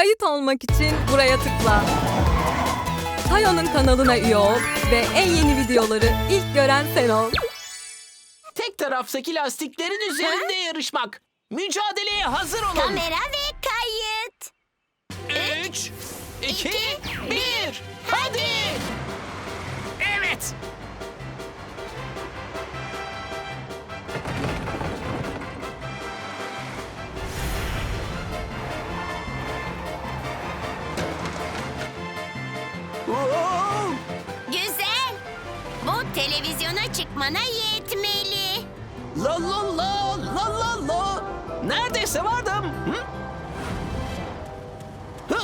Kayıt olmak için buraya tıkla. Tayo'nun kanalına üye ol ve en yeni videoları ilk gören sen ol. Tek taraftaki lastiklerin üzerinde yarışmak. Mücadeleye hazır olun. Kamera ve kayıt. 3, 2, iki, 1. Hadi. Güzel. Bu televizyona çıkmana yetmeli. La la la la la la. Neredeyse vardım. Hı? Hı?